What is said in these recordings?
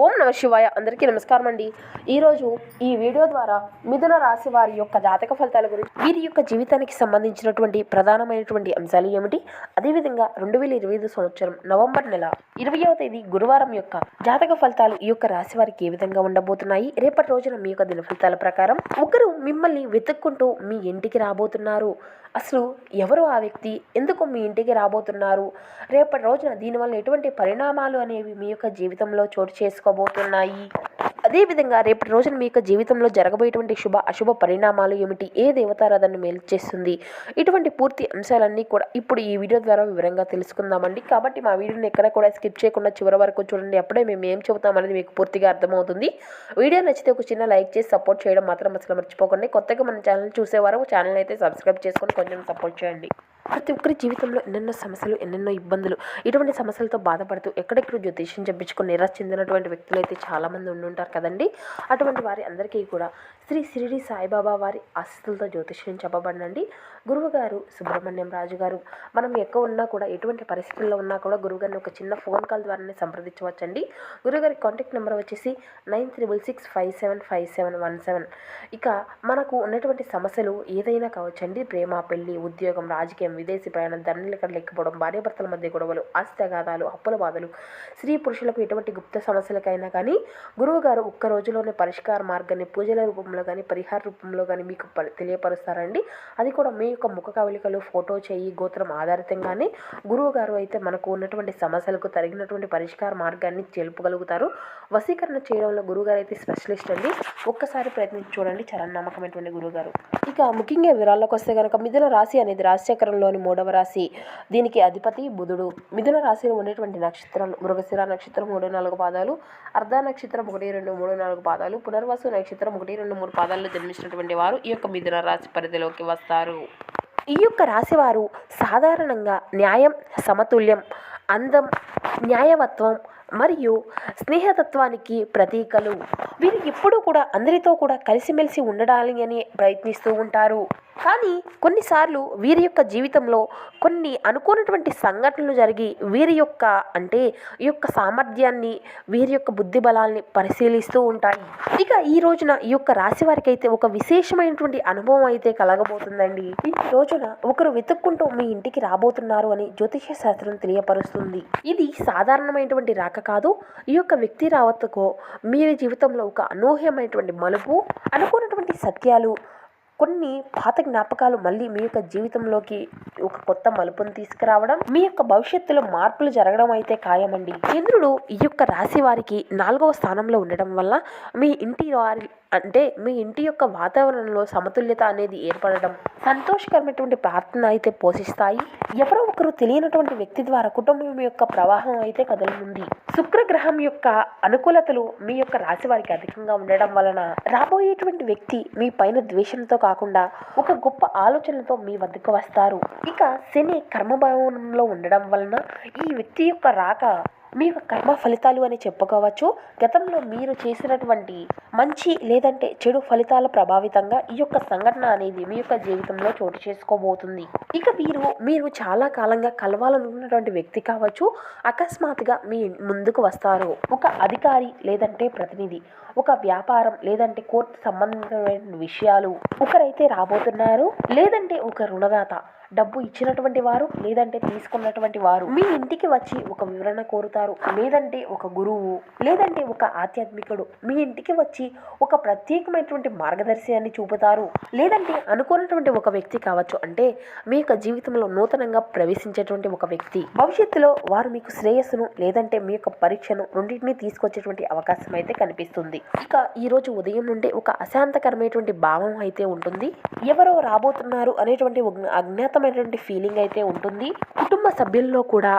ఓం నమ శివాయ. అందరికీ నమస్కారం అండి. ఈరోజు ఈ వీడియో ద్వారా మిథున రాశి వారి యొక్క జాతక ఫలితాల గురించి వీరి యొక్క జీవితానికి సంబంధించినటువంటి ప్రధానమైనటువంటి అంశాలు ఏమిటి? అదేవిధంగా రెండు వేల ఇరవై ఐదు సంవత్సరం నవంబర్ నెల ఇరవయవ తేదీ గురువారం యొక్క జాతక ఫలితాలు ఈ యొక్క రాశి వారికి ఏ విధంగా ఉండబోతున్నాయి? రేపటి రోజున మీ యొక్క దిన ఫలితాల ప్రకారం ఒకరు మిమ్మల్ని వెతుక్కుంటూ మీ ఇంటికి రాబోతున్నారు. అసలు ఎవరు ఆ వ్యక్తి? ఎందుకు మీ ఇంటికి రాబోతున్నారు? రేపటి రోజున దీనివల్ల ఎటువంటి పరిణామాలు అనేవి మీ యొక్క జీవితంలో చోటు చేసుకోబోతున్నాయి అదేవిధంగా రేపటి రోజున మీ యొక్క జీవితంలో జరగబోయేటువంటి శుభ అశుభ పరిణామాలు ఏమిటి? ఏ దేవతారాధన మేలు చేస్తుంది? ఇటువంటి పూర్తి అంశాలన్నీ కూడా ఇప్పుడు ఈ వీడియో ద్వారా వివరంగా తెలుసుకుందామండి. కాబట్టి మా వీడియోని ఎక్కడ కూడా స్కిప్ చేయకుండా చివరి వరకు చూడండి. అప్పుడే మేము ఏం చెబుతామనేది మీకు పూర్తిగా అర్థమవుతుంది. వీడియో నచ్చితే ఒక చిన్న లైక్ చేసి సపోర్ట్ చేయడం మాత్రం అసలు మర్చిపోకండి. కొత్తగా మన ఛానల్ చూసేవారు ఛానల్ అయితే సబ్స్క్రైబ్ చేసుకొని కొంచెం సపోర్ట్ చేయండి. ప్రతి ఒక్కరి జీవితంలో ఎన్నెన్నో సమస్యలు ఎన్నెన్నో ఇబ్బందులు ఇటువంటి సమస్యలతో బాధపడుతూ ఎక్కడెక్కడ జ్యోతిష్యం చెప్పించుకుని నిరాశ చెందినటువంటి వ్యక్తులు అయితే చాలామంది ఉండుంటారు కదండి. అటువంటి వారి అందరికీ కూడా శ్రీ షిరిడి సాయిబాబా వారి ఆశీస్సులతో జ్యోతిష్యం చెప్పబడినండి. గురువుగారు సుబ్రహ్మణ్యం రాజు గారు మనం ఎక్కడ ఉన్నా కూడా ఎటువంటి పరిస్థితుల్లో ఉన్నా కూడా గురువుగారిని ఒక చిన్న ఫోన్ కాల్ ద్వారానే సంప్రదించవచ్చండి. గురువుగారి కాంటాక్ట్ నెంబర్ వచ్చేసి nine triple six five seven five seven one seven. ఇక మనకు ఉన్నటువంటి సమస్యలు ఏదైనా కావచ్చండి. ప్రేమ పెళ్ళి ఉద్యోగం రాజకీయం విదేశీ ప్రయాణం ధరలు ఇక్కడ లేకపోవడం భార్యాభర్తల మధ్య గొడవలు ఆస్తి అప్పుల బాధలు స్త్రీ పురుషులకు ఎటువంటి గుప్త సమస్యలకైనా కానీ గురువుగారు ఒక్క రోజులోనే పరిష్కార మార్గాన్ని పూజల రూపంలో కానీ పరిహార రూపంలో కానీ మీకు ప- తెలియపరుస్తారండి. అది కూడా మీ యొక్క ముఖ కవలికలు ఫోటో చేయి గోత్రం ఆధారితంగానే గురువు గారు అయితే మనకు ఉన్నటువంటి సమస్యలకు తగినటువంటి పరిష్కార మార్గాన్ని తెలుపగలుగుతారు. వశీకరణ చేయడంలో గురువుగారు అయితే స్పెషలిస్ట్ అండి. ఒక్కసారి ప్రయత్నించి చూడండి. చాలా నమ్మకమైనటువంటి గురువుగారు ఇక ముఖ్యంగా వివరాల్లోకి వస్తే కనుక మిథున రాశి అనేది రాశిచక్రంలోని మూడవ రాశి. దీనికి అధిపతి బుధుడు. మిథున రాశిలో ఉండేటువంటి నక్షత్రాలు మృగశిర నక్షత్రం మూడు నాలుగు పాదాలు అర్ధ నక్షత్రం ఒకటి రెండు మూడు నాలుగు పాదాలు పునర్వసు నక్షత్రం ఒకటి రెండు మూడు పాదాల్లో జన్మించినటువంటి వారు ఈ యొక్క మిథున రాశి పరిధిలోకి వస్తారు. ఈ యొక్క రాశివారు సాధారణంగా న్యాయం సమతుల్యం అందం న్యాయవత్వం మరియు స్నేహతత్వానికి ప్రతీకలు. వీరు ఎప్పుడూ కూడా అందరితో కూడా కలిసిమెలిసి ఉండడానికి అని ప్రయత్నిస్తూ ఉంటారు. కానీ కొన్నిసార్లు వీరి యొక్క జీవితంలో కొన్ని అనుకోనటువంటి సంఘటనలు జరిగి వీరి యొక్క అంటే ఈ యొక్క సామర్థ్యాన్ని వీరి యొక్క బుద్ధి బలాల్ని పరిశీలిస్తూ ఉంటాయి. ఇక ఈ రోజున ఈ యొక్క రాశి వారికి అయితే ఒక విశేషమైనటువంటి అనుభవం అయితే కలగబోతుందండి. ఈ రోజున ఒకరు వెతుక్కుంటూ మీ ఇంటికి రాబోతున్నారు అని జ్యోతిష శాస్త్రం తెలియపరుస్తుంది. ఇది సాధారణమైనటువంటి రాక కాదు. ఈ యొక్క వ్యక్తి రావతకు మీ జీవితంలో ఒక అనూహ్యమైనటువంటి మలుపు అనుకున్నటువంటి సత్యాలు కొన్ని పాత జ్ఞాపకాలు మళ్ళీ మీ యొక్క జీవితంలోకి ఒక కొత్త మలుపును తీసుకురావడం మీ యొక్క భవిష్యత్తులో మార్పులు జరగడం అయితే ఖాయమండి. చంద్రుడు ఈ యొక్క రాశి వారికి నాలుగవ స్థానంలో ఉండడం వల్ల మీ ఇంటి వారి అంటే మీ ఇంటి యొక్క వాతావరణంలో సమతుల్యత అనేది ఏర్పడడం సంతోషకరమైనటువంటి ప్రార్థన అయితే పోషిస్తాయి. ఎవరో ఒకరు తెలియనటువంటి వ్యక్తి ద్వారా కుటుంబం యొక్క ప్రవాహం అయితే కదులుతుంది. శుక్రగ్రహం యొక్క అనుకూలతలు మీ యొక్క రాశి వారికి అధికంగా ఉండడం వలన రాబోయేటువంటి వ్యక్తి మీ పైన ద్వేషంతో కాకుండా ఒక గొప్ప ఆలోచనతో మీ వద్దకు వస్తారు. ఇక శని కర్మభవనంలో ఉండడం వలన ఈ వ్యక్తి యొక్క రాక మీ కర్మ ఫలితాలు అని చెప్పుకోవచ్చు. గతంలో మీరు చేసినటువంటి మంచి లేదంటే చెడు ఫలితాల ప్రభావితంగా ఈ యొక్క సంఘటన అనేది మీ యొక్క జీవితంలో చోటు చేసుకోబోతుంది. ఇక మీరు మీరు చాలా కాలంగా కలవాలనుకున్నటువంటి వ్యక్తి కావచ్చు అకస్మాత్తుగా మీ ముందుకు వస్తారు. ఒక అధికారి లేదంటే ప్రతినిధి ఒక వ్యాపారం లేదంటే కోర్టు సంబంధించిన విషయాలు ఒకరైతే రాబోతున్నారు లేదంటే ఒక రుణదాత డబ్బు ఇచ్చినటువంటి వారు లేదంటే తీసుకున్నటువంటి వారు మీ ఇంటికి వచ్చి ఒక వివరణ కోరుతారు. లేదంటే ఒక గురువు లేదంటే ఒక ఆధ్యాత్మికుడు మీ ఇంటికి వచ్చి ఒక ప్రత్యేకమైనటువంటి మార్గదర్శనాన్ని చూపుతారు. లేదంటే అనుకున్నటువంటి ఒక వ్యక్తి కావచ్చు అంటే మీ యొక్క జీవితంలో నూతనంగా ప్రవేశించేటువంటి ఒక వ్యక్తి. భవిష్యత్తులో వారు మీకు శ్రేయస్సును లేదంటే మీ యొక్క పరీక్షను రెండింటినీ తీసుకొచ్చేటువంటి అవకాశం అయితే కనిపిస్తుంది. ఇక ఈ రోజు ఉదయం నుండి ఒక అశాంతకరమైనటువంటి భావం అయితే ఉంటుంది. ఎవరో రాబోతున్నారు అనేటువంటి అజ్ఞాతం ప్రత్యేకమైనటువంటి ఫీలింగ్ అయితే ఉంటుంది. కుటుంబ సభ్యుల్లో కూడా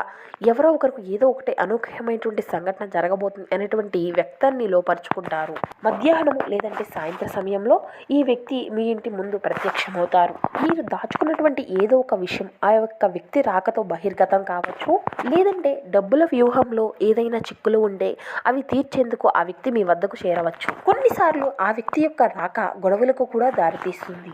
ఎవరో ఒకరికి ఏదో ఒకటి అనూహ్యమైనటువంటి సంఘటన జరగబోతుంది అనేటువంటి వ్యక్తాన్ని లోపరుచుకుంటారు. మధ్యాహ్నం లేదంటే సాయంత్రం సమయంలో ఈ వ్యక్తి మీ ఇంటి ముందు ప్రత్యక్షమవుతారు. మీరు దాచుకున్నటువంటి ఏదో ఒక విషయం ఆ యొక్క వ్యక్తి రాకతో బహిర్గతం కావచ్చు. లేదంటే డబ్బుల వ్యూహంలో ఏదైనా చిక్కులు ఉంటే అవి తీర్చేందుకు ఆ వ్యక్తి మీ వద్దకు చేరవచ్చు. కొన్నిసార్లు ఆ వ్యక్తి యొక్క రాక గొడవలకు కూడా దారితీస్తుంది.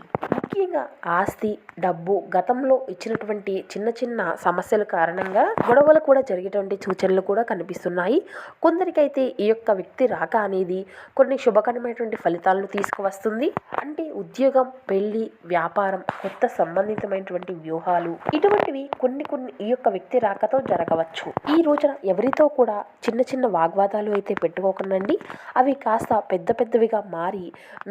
ముఖ్యంగా ఆస్తి డబ్బు గతంలో ఇచ్చినటువంటి చిన్న చిన్న సమస్యల కారణంగా గొడవలు కూడా జరిగేటువంటి సూచనలు కూడా కనిపిస్తున్నాయి. కొందరికైతే ఈ యొక్క వ్యక్తి రాక అనేది కొన్ని శుభకరమైనటువంటి ఫలితాలను తీసుకువస్తుంది. అంటే ఉద్యోగం పెళ్ళి వ్యాపారం కొత్త సంబంధితమైనటువంటి వ్యూహాలు ఇటువంటివి కొన్ని కొన్ని ఈ యొక్క వ్యక్తి రాకతో జరగవచ్చు. ఈ రోజున ఎవరితో కూడా చిన్న చిన్న వాగ్వాదాలు అయితే పెట్టుకోకండి అవి కాస్త పెద్ద పెద్దవిగా మారి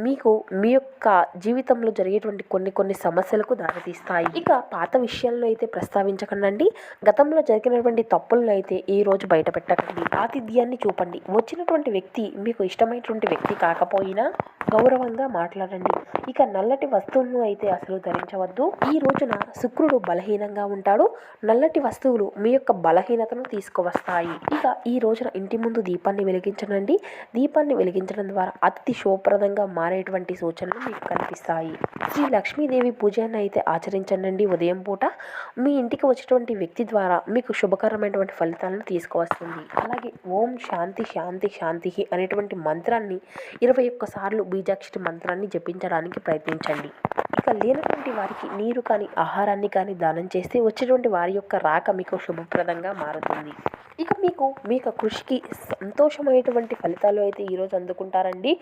మీకు మీ యొక్క జీవితంలో జరిగేటువంటి కొన్ని కొన్ని సమస్యలకు దారితీస్తాయి. ఇక పాత విషయాలను అయితే ప్రస్తావించకండి గతంలో జరిగినటువంటి తప్పులను అయితే ఈ రోజు బయట పెట్టకండి ఆతిథ్యాన్ని చూపండి. వచ్చినటువంటి వ్యక్తి మీకు ఇష్టమైనటువంటి వ్యక్తి కాకపోయినా గౌరవంగా మాట్లాడండి. ఇక నల్లటి వస్తువులను అయితే అసలు ధరించవద్దు. ఈ రోజున శుక్రుడు బలహీనంగా ఉంటాడు. నల్లటి వస్తువులు మీ యొక్క బలహీనతను తీసుకువస్తాయి. ఇక ఈ రోజున ఇంటి ముందు దీపాన్ని వెలిగించనండి. దీపాన్ని వెలిగించడం ద్వారా అతి శుభప్రదంగా మారేటువంటి సూచనలు మీకు కనిపిస్తాయి. శ్రీ లక్ష్మీదేవి పూజను అయితే ఆచరించండి ఉదయం పూట. మీ ఇంటికి వచ్చేటువంటి వ్యక్తి ద్వారా మీకు శుభకరమైనటువంటి ఫలితాలను తీసుకువస్తుంది. అలాగే ఓం శాంతి శాంతి శాంతి అనేటువంటి మంత్రాన్ని ఇరవై ఒక్కసార్లు బీజాక్షరి మంత్రాన్ని జపించడానికి ప్రయత్నించండి. ఇక లేనటువంటి వారికి నీరు కానీ ఆహారాన్ని కానీ దానం చేస్తే వచ్చేటువంటి వారి యొక్క రాక మీకు శుభప్రదంగా మారుతుంది. ఇక మీకు మీ యొక్క కృషికి సంతోషమైనటువంటి ఫలితాలు అయితే ఈరోజు అందుకుంటారండి.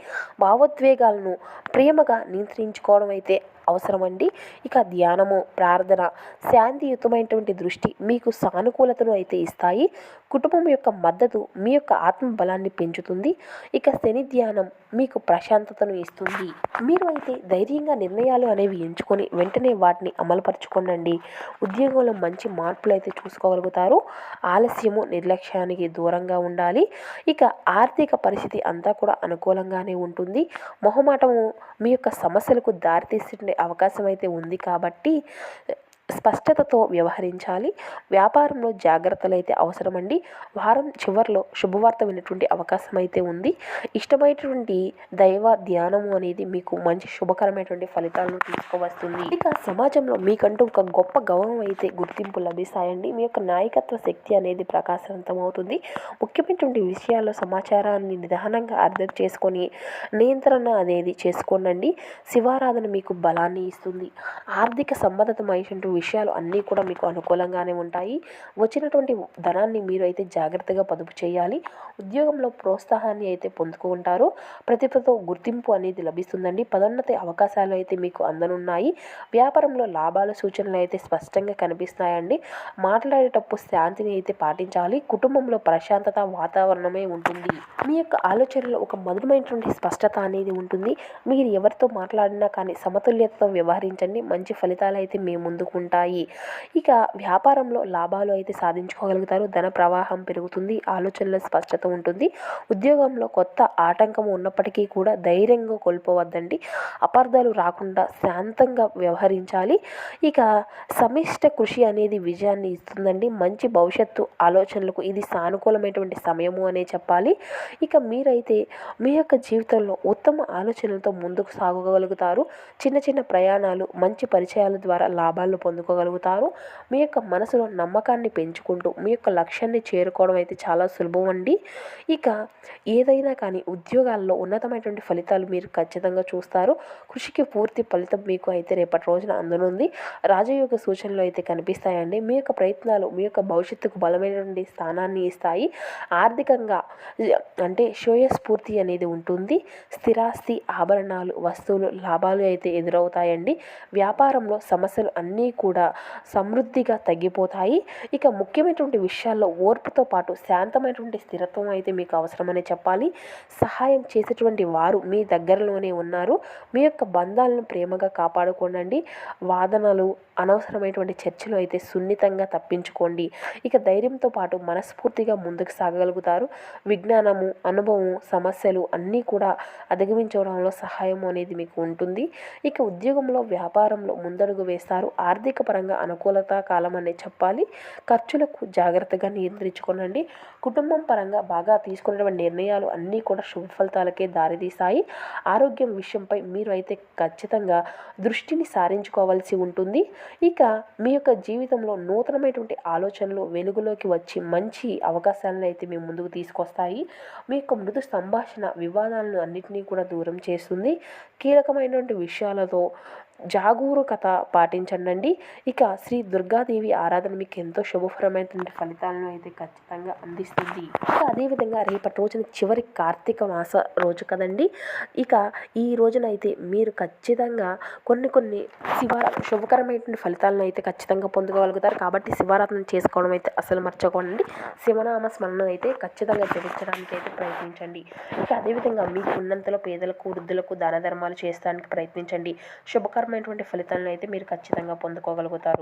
భావోద్వేగాలను ప్రేమగా నియంత్రించుకోవడం అయితే అవసరమండి. ఇక ధ్యానము ప్రార్థన శాంతియుతమైనటువంటి దృష్టి మీకు సానుకూలతను అయితే ఇస్తాయి. కుటుంబం యొక్క మద్దతు మీ యొక్క ఆత్మ బలాన్ని పెంచుతుంది. ఇక శని ధ్యానం మీకు ప్రశాంతతను ఇస్తుంది. మీరు అయితే ధైర్యంగా నిర్ణయాలు అనేవి ఎంచుకొని వెంటనే వాటిని అమలుపరచుకోనండి. ఉద్యోగంలో మంచి మార్పులు అయితే చూసుకోగలుగుతారు. ఆలస్యము నిర్లక్ష్యానికి దూరంగా ఉండాలి. ఇక ఆర్థిక పరిస్థితి అంతా కూడా అనుకూలంగానే ఉంటుంది. మొహమాటము మీ యొక్క సమస్యలకు దారితీసే అవకాశం అయితే ఉంది కాబట్టి స్పష్టతతో వ్యవహరించాలి. వ్యాపారంలో జాగ్రత్తలు అయితే అవసరమండి. వారం చివరిలో శుభవార్త వినేటువంటి అవకాశం అయితే ఉంది. ఇష్టమైనటువంటి దైవ ధ్యానము అనేది మీకు మంచి శుభకరమైనటువంటి ఫలితాలను తీసుకువస్తుంది. ఇక సమాజంలో మీకంటూ ఒక గొప్ప గౌరవం అయితే గుర్తింపు లభిస్తాయండి. మీ యొక్క నాయకత్వ శక్తి అనేది ప్రకాశవంతం అవుతుంది ముఖ్యమైనటువంటి విషయాల్లో సమాచారాన్ని నిదానంగా అర్థం చేసుకొని నియంత్రణ అనేది చేసుకోనండి. శివారాధన మీకు బలాన్ని ఇస్తుంది. ఆర్థిక సంబంధితమైనటువంటి విషయాలు అన్నీ కూడా మీకు అనుకూలంగానే ఉంటాయి. వచ్చినటువంటి ధనాన్ని మీరు అయితే జాగ్రత్తగా పొదుపు చేయాలి. ఉద్యోగంలో ప్రోత్సాహాన్ని అయితే పొందుకుంటారు ప్రతిభతో గుర్తింపు అనేది లభిస్తుందండి. పదోన్నతి అవకాశాలు అయితే మీకు అందనున్నాయి. వ్యాపారంలో లాభాల సూచనలు అయితే స్పష్టంగా కనిపిస్తాయండి మాట్లాడేటప్పుడు శాంతిని అయితే పాటించాలి. కుటుంబంలో ప్రశాంతత వాతావరణమే ఉంటుంది. మీ యొక్క ఆలోచనలో ఒక మధురమైనటువంటి స్పష్టత అనేది ఉంటుంది. మీరు ఎవరితో మాట్లాడినా కానీ సమతుల్యతతో వ్యవహరించండి. మంచి ఫలితాలు అయితే మీ ముందుకు ఉంటాయి. ఇక వ్యాపారంలో లాభాలు అయితే సాధించుకోగలుగుతారు. ధన ప్రవాహం పెరుగుతుంది. ఆలోచనల స్పష్టత ఉంటుంది. ఉద్యోగంలో కొత్త ఆటంకం ఉన్నప్పటికీ కూడా ధైర్యంగా కోల్పోవద్దండి. అపార్థాలు రాకుండా శాంతంగా వ్యవహరించాలి. ఇక సమిష్ట కృషి అనేది విజయాన్ని ఇస్తుందండి. మంచి భవిష్యత్తు ఆలోచనలకు ఇది సానుకూలమైనటువంటి సమయము అనే చెప్పాలి. ఇక మీరైతే మీ యొక్క జీవితంలో ఉత్తమ ఆలోచనలతో ముందుకు సాగగలుగుతారు. చిన్న చిన్న ప్రయాణాలు మంచి పరిచయాల ద్వారా లాభాలు పొందుకోగలుగుతారు మీ యొక్క మనసులో నమ్మకాన్ని పెంచుకుంటూ మీ యొక్క లక్ష్యాన్ని చేరుకోవడం అయితే చాలా సులభం అండి. ఇక ఏదైనా కానీ ఉద్యోగాల్లో ఉన్నతమైనటువంటి ఫలితాలు మీరు ఖచ్చితంగా చూస్తారు. కృషికి పూర్తి ఫలితం మీకు అయితే రేపటి రోజున అందనుంది. రాజయోగ సూచనలు అయితే కనిపిస్తాయండి. మీ యొక్క ప్రయత్నాలు మీ యొక్క భవిష్యత్తుకు బలమైనటువంటి స్థానాన్ని ఇస్తాయి. ఆర్థికంగా అంటే శ్రేయస్ఫూర్తి అనేది ఉంటుంది. స్థిరాస్తి ఆభరణాలు వస్తువులు లాభాలు అయితే ఎదురవుతాయండి. వ్యాపారంలో సమస్యలు అన్నీ కూడా కూడా సమృద్ధిగా తగ్గిపోతాయి. ఇక ముఖ్యమైనటువంటి విషయాల్లో ఓర్పుతో పాటు శాంతమైనటువంటి స్థిరత్వం అయితే మీకు అవసరమని చెప్పాలి. సహాయం చేసేటువంటి వారు మీ దగ్గరలోనే ఉన్నారు. మీ యొక్క బంధాలను ప్రేమగా కాపాడుకోనండి వాదనలు అనవసరమైనటువంటి చర్చలు అయితే సున్నితంగా తప్పించుకోండి. ఇక ధైర్యంతో పాటు మనస్ఫూర్తిగా ముందుకు సాగగలుగుతారు. విజ్ఞానము అనుభవం సమస్యలు అన్నీ కూడా అధిగమించడంలో సహాయం అనేది మీకు ఉంటుంది. ఇక ఉద్యోగంలో వ్యాపారంలో ముందడుగు వేస్తారు. ఆర్థిక పరంగా అనుకూలత కాలం అనే చెప్పాలి. ఖర్చులకు జాగ్రత్తగా నియంత్రించుకోనండి. కుటుంబం పరంగా బాగా తీసుకున్నటువంటి నిర్ణయాలు అన్నీ కూడా శుభ ఫలితాలకే దారితీస్తాయి. ఆరోగ్యం విషయంపై మీరు అయితే ఖచ్చితంగా దృష్టిని సారించుకోవాల్సి ఉంటుంది. ఇక మీ యొక్క జీవితంలో నూతనమైనటువంటి ఆలోచనలు వెలుగులోకి వచ్చి మంచి అవకాశాలను అయితే మీ ముందుకు తీసుకొస్తాయి. మీ యొక్క మృదు సంభాషణ వివాదాలను అన్నింటినీ కూడా దూరం చేస్తుంది. కీలకమైనటువంటి విషయాలతో జాగూరుకత పాటించండి ఇక శ్రీ దుర్గాదేవి ఆరాధన మీకు ఎంతో శుభకరమైనటువంటి ఫలితాలను అయితే ఖచ్చితంగా అందిస్తుంది. ఇక అదేవిధంగా రేపటి రోజున చివరి కార్తీక మాస రోజు కదండి. ఇక ఈ రోజున అయితే మీరు ఖచ్చితంగా కొన్ని కొన్ని శివ శుభకరమైనటువంటి ఫలితాలను అయితే ఖచ్చితంగా పొందుకోగలుగుతారు. కాబట్టి శివారాధన చేసుకోవడం అయితే అసలు మర్చిపోకండి. శివనామ స్మరణ అయితే ఖచ్చితంగా జరించడానికి అయితే ప్రయత్నించండి. ఇక అదేవిధంగా మీకు ఉన్నంతలో పేదలకు వృద్ధులకు దాన ధర్మాలు చేస్తానికి ప్రయత్నించండి. శుభకరమైనటువంటి ఫలితాలను అయితే మీరు ఖచ్చితంగా పొందుకోగలుగుతారు.